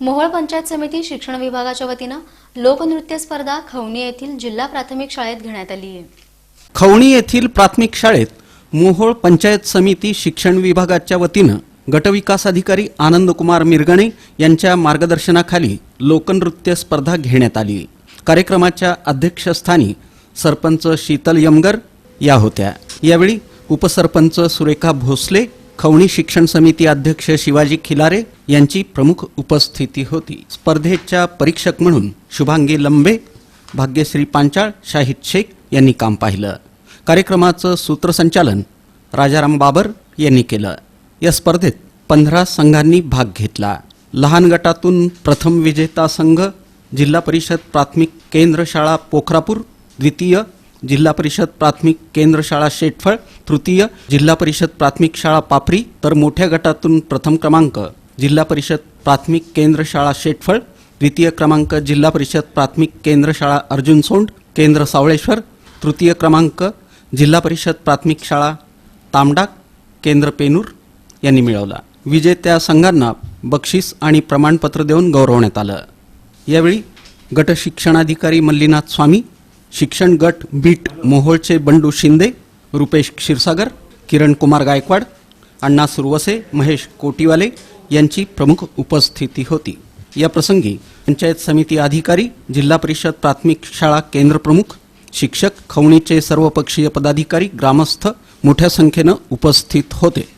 मोहोळ पंचायत समिती शिक्षण विभागाच्या वतीनं लोकनृत्य स्पर्धा खवणी येथील जिल्हा प्राथमिक शाळेत घेण्यात आली आहे. खवणी येथील प्राथमिक शाळेत मोहोळ पंचायत समिती शिक्षण विभागाच्या वतीनं गटविकास अधिकारी आनंदकुमार मिरगणे यांच्या मार्गदर्शनाखाली लोकनृत्य स्पर्धा घेण्यात आली. कार्यक्रमाच्या अध्यक्षस्थानी सरपंच शीतल यमगर या होत्या. यावेळी उपसरपंच सुरेखा भोसले खवणी शिक्षण समिती अध्यक्ष शिवाजी खिलारे यांची प्रमुख उपस्थिती होती. स्पर्धेच्या परीक्षक म्हणून शुभांगी लंबे भाग्यश्री पांचाळ शाहिद शेख यांनी काम पाहिलं. कार्यक्रमाचं सूत्रसंचालन राजाराम बाबर यांनी केलं. या स्पर्धेत पंधरा संघांनी भाग घेतला. लहान गटातून प्रथम विजेता संघ जिल्हा परिषद प्राथमिक केंद्र शाळा पोखरापूर द्वितीय जिल्हा परिषद प्राथमिक केंद्र शाळा शेटफळ तृतीय जिल्हा परिषद प्राथमिक शाळा पापरी तर मोठ्या गटातून प्रथम क्रमांक जिल्हा परिषद प्राथमिक केंद्र शाळा शेटफळ द्वितीय क्रमांक जिल्हा परिषद प्राथमिक केंद्र शाळा अर्जुन सोंड केंद्र सावळेश्वर तृतीय क्रमांक जिल्हा परिषद प्राथमिक शाळा तामडाक केंद्र पेनूर यांनी मिळवला. विजेत्या संघांना बक्षीस आणि प्रमाणपत्र देऊन गौरवण्यात आलं. यावेळी गट शिक्षणाधिकारी मल्लीनाथ स्वामी शिक्षण गट बीट मोहोळचे बंडू शिंदे रुपेश क्षीरसागर किरण कुमार गायकवाड अण्णा सुरवसे महेश कोटीवाले यांची प्रमुख उपस्थिती होती. या प्रसंगी पंचायत समिती अधिकारी जिल्हा परिषद प्राथमिक शाळा केंद्र प्रमुख शिक्षक खवणीचे सर्वपक्षीय पदाधिकारी ग्रामस्थ मोठ्या संख्येनं उपस्थित होते.